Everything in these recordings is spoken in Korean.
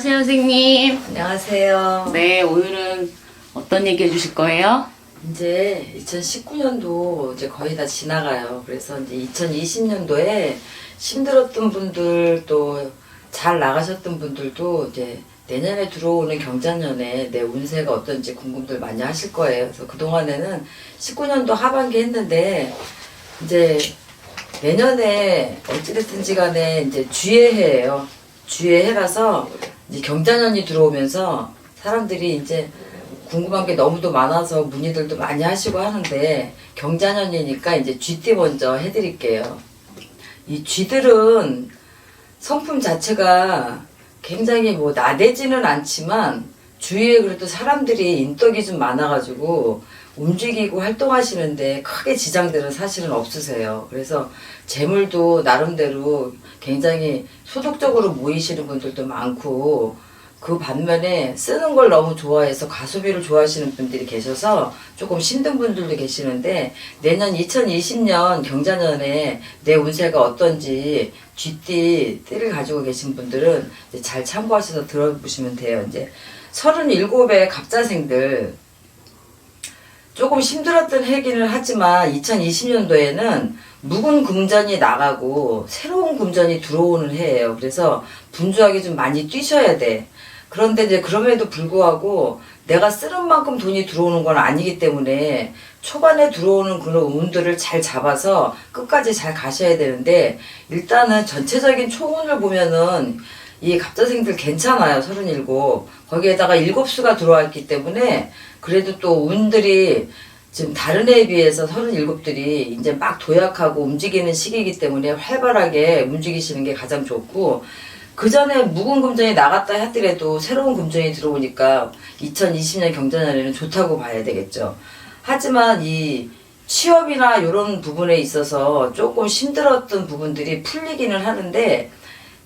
안녕하세요, 선생님. 안녕하세요. 네, 오늘은 어떤 얘기 해주실 거예요? 이제 2019년도 이제 거의 다 지나가요. 그래서 이제 2020년도에 힘들었던 분들 또 잘 나가셨던 분들도 이제 내년에 들어오는 경자년에 내 운세가 어떤지 궁금들 많이 하실 거예요. 그래서 그동안에는 19년도 하반기 했는데 이제 내년에 어찌됐든지 간에 이제 쥐의 해예요. 쥐의 해라서 이제 경자년이 들어오면서 사람들이 이제 궁금한 게 너무도 많아서 문의들도 많이 하시고 하는데 경자년이니까 이제 쥐띠 먼저 해드릴게요. 이 쥐들은 성품 자체가 굉장히 뭐 나대지는 않지만 주위에 그래도 사람들이 인덕이 좀 많아가지고 움직이고 활동하시는데 크게 지장들은 사실은 없으세요. 그래서 재물도 나름대로 굉장히 소득적으로 모이시는 분들도 많고 그 반면에 쓰는 걸 너무 좋아해서 가소비를 좋아하시는 분들이 계셔서 조금 힘든 분들도 계시는데 내년 2020년 경자년에 내 운세가 어떤지 쥐띠 띠를 가지고 계신 분들은 잘 참고하셔서 들어보시면 돼요. 이제 37의 갑자생들 조금 힘들었던 해기는 하지만 2020년도에는 묵은 금전이 나가고 새로운 금전이 들어오는 해예요. 그래서 분주하게 좀 많이 뛰셔야 돼. 그런데 이제 그럼에도 불구하고 내가 쓰는 만큼 돈이 들어오는 건 아니기 때문에 초반에 들어오는 그런 운들을 잘 잡아서 끝까지 잘 가셔야 되는데 일단은 전체적인 총운을 보면은 이 갑자생들 괜찮아요. 37. 거기에다가 7수가 들어와 있기 때문에 그래도 또 운들이 지금 다른 해에 비해서 37들이 이제 막 도약하고 움직이는 시기이기 때문에 활발하게 움직이시는 게 가장 좋고 그 전에 묵은 금전이 나갔다 하더라도 새로운 금전이 들어오니까 2020년 경자년에는 좋다고 봐야 되겠죠. 하지만 이 취업이나 이런 부분에 있어서 조금 힘들었던 부분들이 풀리기는 하는데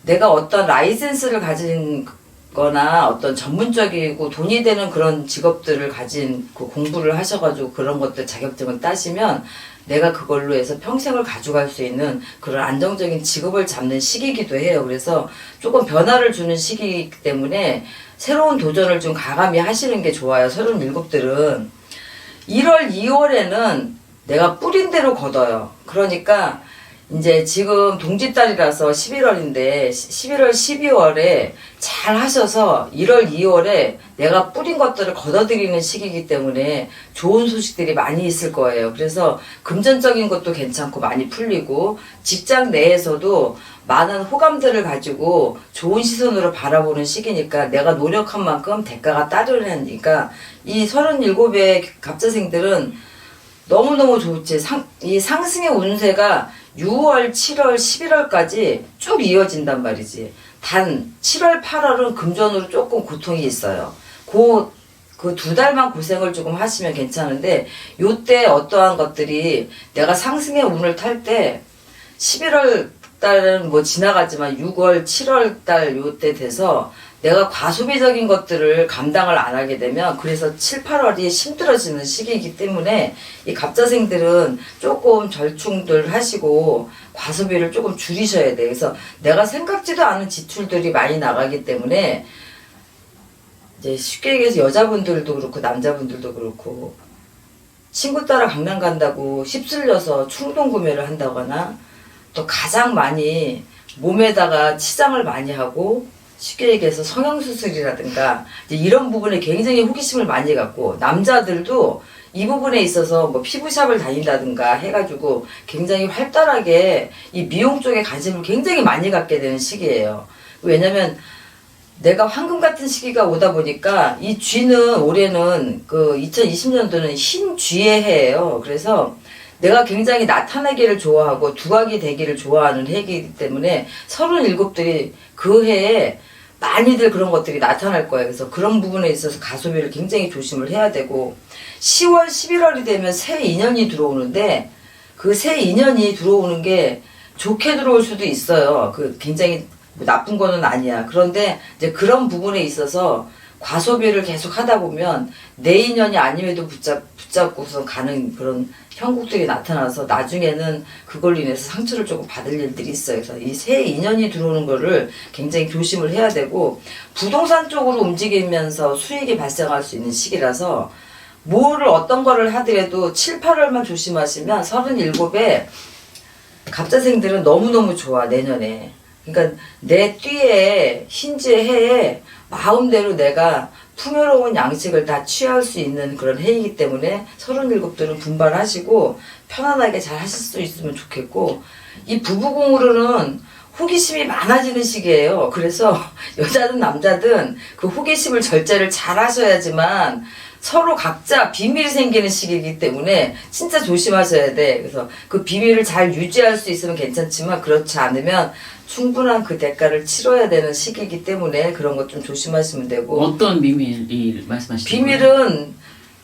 내가 어떤 라이센스를 가진 거나 어떤 전문적이고 돈이 되는 그런 직업들을 가진 그 공부를 하셔가지고 그런 것들 자격증을 따시면 내가 그걸로 해서 평생을 가져갈 수 있는 그런 안정적인 직업을 잡는 시기이기도 해요. 그래서 조금 변화를 주는 시기이기 때문에 새로운 도전을 좀 가감히 하시는 게 좋아요. 37들은. 1월, 2월에는 내가 뿌린 대로 걷어요. 그러니까 이제 지금 동짓달이라서 11월인데 11월, 12월에 잘 하셔서 1월, 2월에 내가 뿌린 것들을 걷어들이는 시기이기 때문에 좋은 소식들이 많이 있을 거예요. 그래서 금전적인 것도 괜찮고 많이 풀리고 직장 내에서도 많은 호감들을 가지고 좋은 시선으로 바라보는 시기니까 내가 노력한 만큼 대가가 따르니까 이 37의 갑자생들은 너무너무 좋지. 상, 이 상승의 운세가 6월, 7월, 11월까지 쭉 이어진단 말이지. 단 7월, 8월은 금전으로 조금 고통이 있어요. 그, 그두 달만 고생을 조금 하시면 괜찮은데, 요때 어떠한 것들이 내가 상승의 운을 탈 때, 11월 달은 뭐 지나가지만 6월, 7월 달 요때 돼서 내가 과소비적인 것들을 감당을 안 하게 되면 그래서 7, 8월이 힘들어지는 시기이기 때문에 이 갑자생들은 조금 절충들 하시고 과소비를 조금 줄이셔야 돼. 그래서 내가 생각지도 않은 지출들이 많이 나가기 때문에 이제 쉽게 얘기해서 여자분들도 그렇고 남자분들도 그렇고 친구 따라 강남 간다고 휩쓸려서 충동 구매를 한다거나 또 가장 많이 몸에다가 치장을 많이 하고 쉽게 얘기해서 성형수술이라든가 이런 부분에 굉장히 호기심을 많이 갖고 남자들도 이 부분에 있어서 뭐 피부샵을 다닌다든가 해가지고 굉장히 활달하게 이 미용 쪽에 관심을 굉장히 많이 갖게 되는 시기예요. 왜냐면 내가 황금 같은 시기가 오다 보니까 이 쥐는 올해는 그 2020년도는 흰 쥐의 해예요. 그래서 내가 굉장히 나타나기를 좋아하고 두각이 되기를 좋아하는 해이기 때문에 37들이 그 해에 많이들 그런 것들이 나타날 거예요. 그래서 그런 부분에 있어서 가소비를 굉장히 조심을 해야 되고 10월, 11월이 되면 새 인연이 들어오는데 그 새 인연이 들어오는 게 좋게 들어올 수도 있어요. 그 굉장히 뭐 나쁜 거는 아니야. 그런데 이제 그런 부분에 있어서 과소비를 계속 하다 보면 내 인연이 아님에도 붙잡, 붙잡고서 가는 그런 형국들이 나타나서 나중에는 그걸로 인해서 상처를 조금 받을 일들이 있어요. 그래서 이 새 인연이 들어오는 거를 굉장히 조심을 해야 되고 부동산 쪽으로 움직이면서 수익이 발생할 수 있는 시기라서 뭐를 어떤 거를 하더라도 7, 8월만 조심하시면 37에 갑자생들은 너무너무 좋아 내년에 그러니까 내 뒤에 흰지의 해에 마음대로 내가 풍요로운 양식을 다 취할 수 있는 그런 해이기 때문에 37들은 분발하시고 편안하게 잘 하실 수 있으면 좋겠고 이 부부공으로는 호기심이 많아지는 시기예요. 그래서 여자든 남자든 그 호기심을 절제를 잘 하셔야지만 서로 각자 비밀이 생기는 시기이기 때문에 진짜 조심하셔야 돼. 그래서 그 비밀을 잘 유지할 수 있으면 괜찮지만 그렇지 않으면 충분한 그 대가를 치러야 되는 시기이기 때문에 그런 것 좀 조심하시면 되고 어떤 비밀이 말씀하시는 비밀은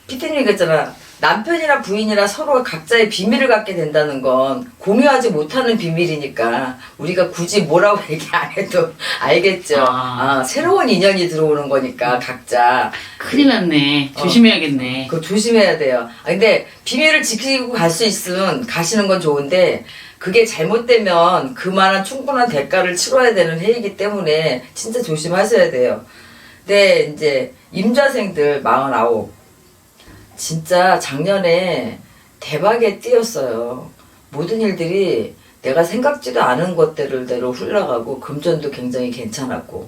피디님 얘기했잖아. 남편이나 부인이나 서로 각자의 비밀을 갖게 된다는 건 공유하지 못하는 비밀이니까 우리가 굳이 뭐라고 얘기 안 해도 알겠죠. 아. 아, 새로운 인연이 들어오는 거니까 각자 큰일 났네. 조심해야겠네. 그거 조심해야 돼요. 아, 근데 비밀을 지키고 갈 수 있으면 가시는 건 좋은데 그게 잘못되면 그만한 충분한 대가를 치러야 되는 해이기 때문에 진짜 조심하셔야 돼요. 근데 이제 임자생들 49 진짜 작년에 대박에 뛰었어요. 모든 일들이 내가 생각지도 않은 것들대로 흘러가고 금전도 굉장히 괜찮았고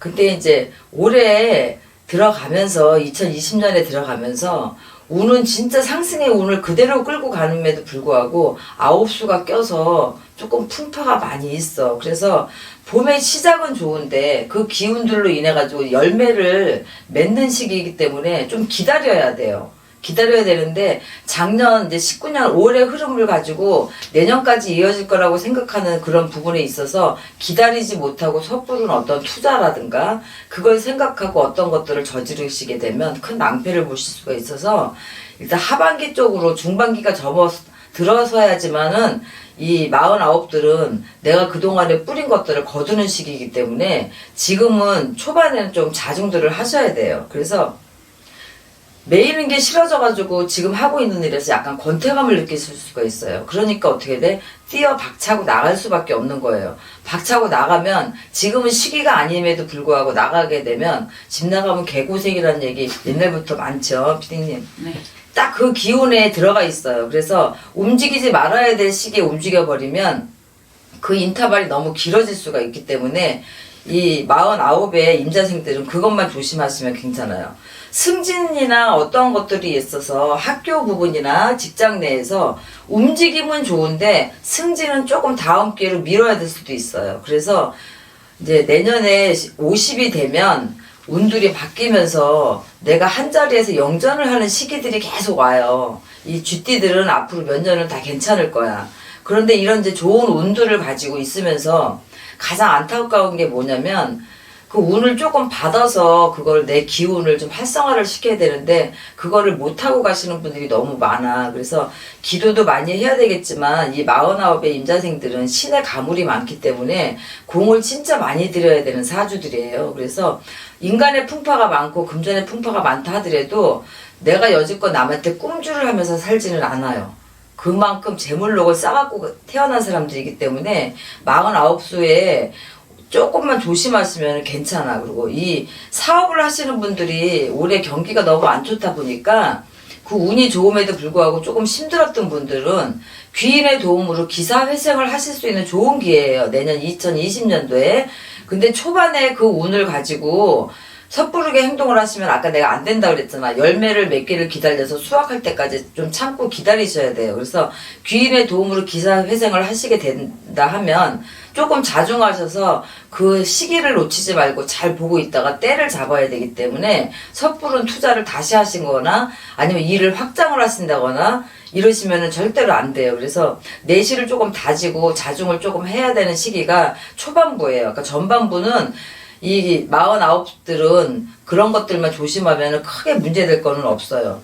근데 이제 올해 들어가면서 2020년에 들어가면서 운은 진짜 상승의 운을 그대로 끌고 가는에도 불구하고 아홉 수가 껴서 조금 풍파가 많이 있어. 그래서 봄의 시작은 좋은데 그 기운들로 인해 가지고 열매를 맺는 시기이기 때문에 좀 기다려야 돼요. 기다려야 되는데 작년 이제 19년 올해 흐름을 가지고 내년까지 이어질 거라고 생각하는 그런 부분에 있어서 기다리지 못하고 섣부른 어떤 투자라든가 그걸 생각하고 어떤 것들을 저지르시게 되면 큰 낭패를 보실 수가 있어서 일단 하반기 쪽으로 중반기가 접어 들어서야지만은 이 49들은 내가 그동안에 뿌린 것들을 거두는 시기이기 때문에 지금은 초반에는 좀 자중들을 하셔야 돼요. 그래서 매이는 게 싫어져가지고 지금 하고 있는 일에서 약간 권태감을 느끼실 수가 있어요. 그러니까 어떻게 돼? 뛰어 박차고 나갈 수밖에 없는 거예요. 박차고 나가면 지금은 시기가 아님에도 불구하고 나가게 되면 집 나가면 개고생이라는 얘기 옛날부터 많죠, 피디님. 네. 딱 그 기운에 들어가 있어요. 그래서 움직이지 말아야 될 시기에 움직여 버리면 그 인터벌이 너무 길어질 수가 있기 때문에 이 49의 임자생들은 그것만 조심하시면 괜찮아요. 승진이나 어떤 것들이 있어서 학교 부분이나 직장 내에서 움직임은 좋은데 승진은 조금 다음 기회로 미뤄야 될 수도 있어요. 그래서 이제 내년에 50이 되면 운들이 바뀌면서 내가 한 자리에서 영전을 하는 시기들이 계속 와요. 이 쥐띠들은 앞으로 몇 년은 다 괜찮을 거야. 그런데 이런 이제 좋은 운들을 가지고 있으면서 가장 안타까운 게 뭐냐면 그 운을 조금 받아서 그걸 내 기운을 좀 활성화를 시켜야 되는데 그거를 못 하고 가시는 분들이 너무 많아. 그래서 기도도 많이 해야 되겠지만 이 49의 임자생들은 신의 가물이 많기 때문에 공을 진짜 많이 들여야 되는 사주들이에요. 그래서 인간의 풍파가 많고 금전의 풍파가 많다 하더라도 내가 여지껏 남한테 꼼주를 하면서 살지는 않아요. 그만큼 재물록을 쌓아갖고 태어난 사람들이기 때문에 49수에 조금만 조심하시면 괜찮아. 그리고 이 사업을 하시는 분들이 올해 경기가 너무 안 좋다 보니까 그 운이 좋음에도 불구하고 조금 힘들었던 분들은 귀인의 도움으로 기사 회생을 하실 수 있는 좋은 기회예요. 내년 2020년도에. 근데 초반에 그 운을 가지고 섣부르게 행동을 하시면 아까 내가 안 된다 그랬잖아. 열매를 몇 개를 기다려서 수확할 때까지 좀 참고 기다리셔야 돼요. 그래서 귀인의 도움으로 기사 회생을 하시게 된다 하면 조금 자중하셔서 그 시기를 놓치지 말고 잘 보고 있다가 때를 잡아야 되기 때문에 섣부른 투자를 다시 하신 거나 아니면 일을 확장을 하신다거나 이러시면은 절대로 안 돼요. 그래서 내실을 조금 다지고 자중을 조금 해야 되는 시기가 초반부예요. 그러니까 전반부는 이 49들은 그런 것들만 조심하면 크게 문제될 거는 없어요.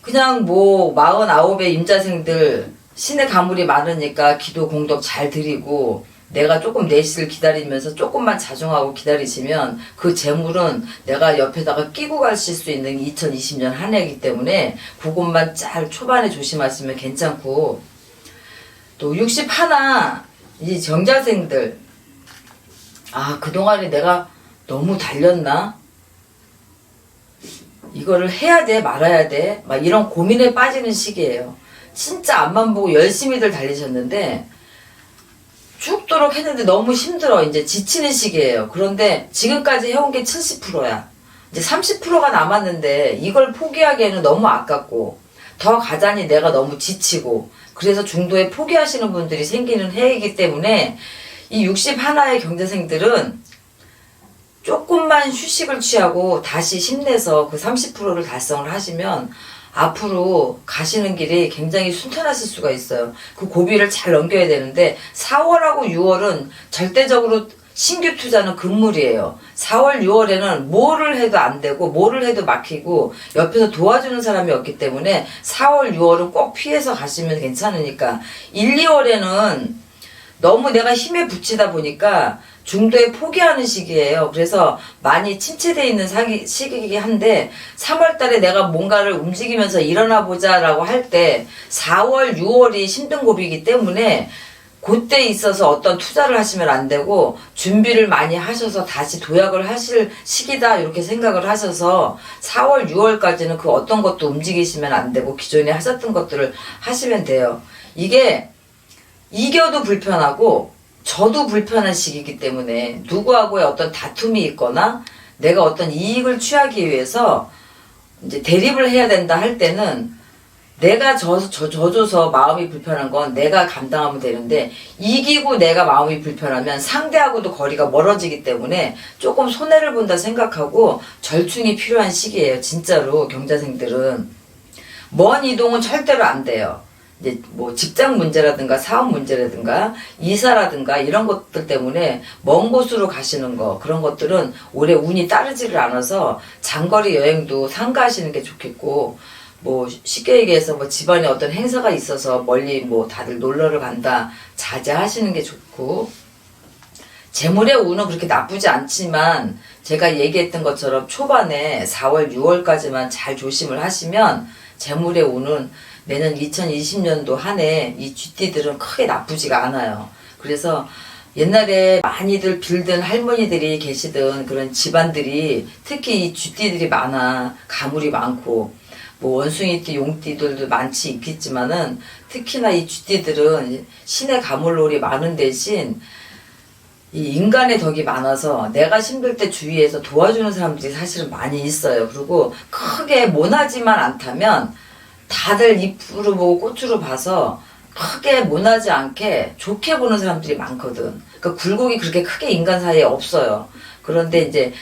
그냥 뭐 49의 임자생들 신의 가물이 많으니까 기도 공덕 잘 드리고 내가 조금 내실을 기다리면서 조금만 자중하고 기다리시면 그 재물은 내가 옆에다가 끼고 가실 수 있는 2020년 한 해이기 때문에 그것만 잘 초반에 조심하시면 괜찮고. 또60 하나 이 정자생들. 아 그동안에 내가 너무 달렸나? 이거를 해야 돼 말아야 돼? 막 이런 고민에 빠지는 시기예요 진짜 앞만 보고 열심히들 달리셨는데 죽도록 했는데 너무 힘들어. 이제 지치는 시기예요. 그런데 지금까지 해온 게 70%야. 이제 30%가 남았는데 이걸 포기하기에는 너무 아깝고 더 가자니 내가 너무 지치고 그래서 중도에 포기하시는 분들이 생기는 해이기 때문에 이 61의 경제생들은 조금만 휴식을 취하고 다시 힘내서 그 30%를 달성을 하시면 앞으로 가시는 길이 굉장히 순탄하실 수가 있어요. 그 고비를 잘 넘겨야 되는데 4월하고 6월은 절대적으로 신규 투자는 금물이에요. 4월, 6월에는 뭐를 해도 안 되고 뭐를 해도 막히고 옆에서 도와주는 사람이 없기 때문에 4월, 6월은 꼭 피해서 가시면 괜찮으니까 1, 2월에는 너무 내가 힘에 붙이다 보니까 중도에 포기하는 시기예요. 그래서 많이 침체되어 있는 사기, 시기이긴 한데 3월 달에 내가 뭔가를 움직이면서 일어나 보자라고 할 때 4월, 6월이 힘든 고비이기 때문에 그때 있어서 어떤 투자를 하시면 안 되고 준비를 많이 하셔서 다시 도약을 하실 시기다 이렇게 생각을 하셔서 4월, 6월까지는 그 어떤 것도 움직이시면 안 되고 기존에 하셨던 것들을 하시면 돼요. 이게 이겨도 불편하고 저도 불편한 시기이기 때문에 누구하고의 어떤 다툼이 있거나 내가 어떤 이익을 취하기 위해서 이제 대립을 해야 된다 할 때는 내가 져, 져, 져줘서 마음이 불편한 건 내가 감당하면 되는데 이기고 내가 마음이 불편하면 상대하고도 거리가 멀어지기 때문에 조금 손해를 본다 생각하고 절충이 필요한 시기예요. 진짜로 경자생들은 먼 이동은 절대로 안 돼요. 이제 뭐 직장 문제라든가 사업 문제라든가 이사라든가 이런 것들 때문에 먼 곳으로 가시는 거 그런 것들은 올해 운이 따르지를 않아서 장거리 여행도 삼가하시는 게 좋겠고 뭐 쉽게 얘기해서 뭐 집안에 어떤 행사가 있어서 멀리 뭐 다들 놀러를 간다 자제하시는 게 좋고. 재물의 운은 그렇게 나쁘지 않지만 제가 얘기했던 것처럼 초반에 4월, 6월까지만 잘 조심을 하시면 재물의 운은 내년 2020년도 한 해 이 쥐띠들은 크게 나쁘지가 않아요. 그래서 옛날에 많이들 빌던 할머니들이 계시던 그런 집안들이 특히 이 쥐띠들이 많아 가물이 많고 뭐 원숭이띠, 용띠들도 많지 있겠지만은 특히나 이 쥐띠들은 신의 가물놀이 많은 대신 이 인간의 덕이 많아서 내가 힘들 때 주위에서 도와주는 사람들이 사실은 많이 있어요. 그리고 크게 모나지만 않다면 다들 이쁘로 보고 꽃으로 봐서 크게 모나지 않게 좋게 보는 사람들이 많거든. 그러니까 굴곡이 그렇게 크게 인간 사이에 없어요. 그런데 이제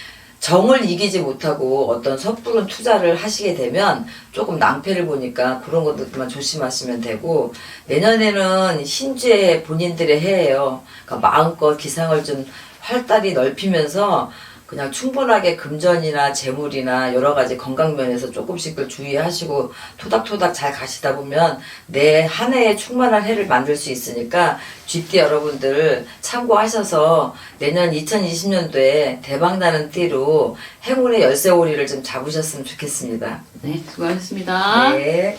정을 이기지 못하고 어떤 섣부른 투자를 하시게 되면 조금 낭패를 보니까 그런 것들만 조심하시면 되고 내년에는 신주의 본인들의 해예요. 그러니까 마음껏 기상을 좀 활달히 넓히면서 그냥 충분하게 금전이나 재물이나 여러 가지 건강 면에서 조금씩을 주의하시고 토닥토닥 잘 가시다 보면 내 한 해에 충만한 해를 만들 수 있으니까 쥐띠 여러분들 참고하셔서 내년 2020년도에 대박나는 띠로 행운의 열쇠고리를 좀 잡으셨으면 좋겠습니다. 네, 수고하셨습니다. 네.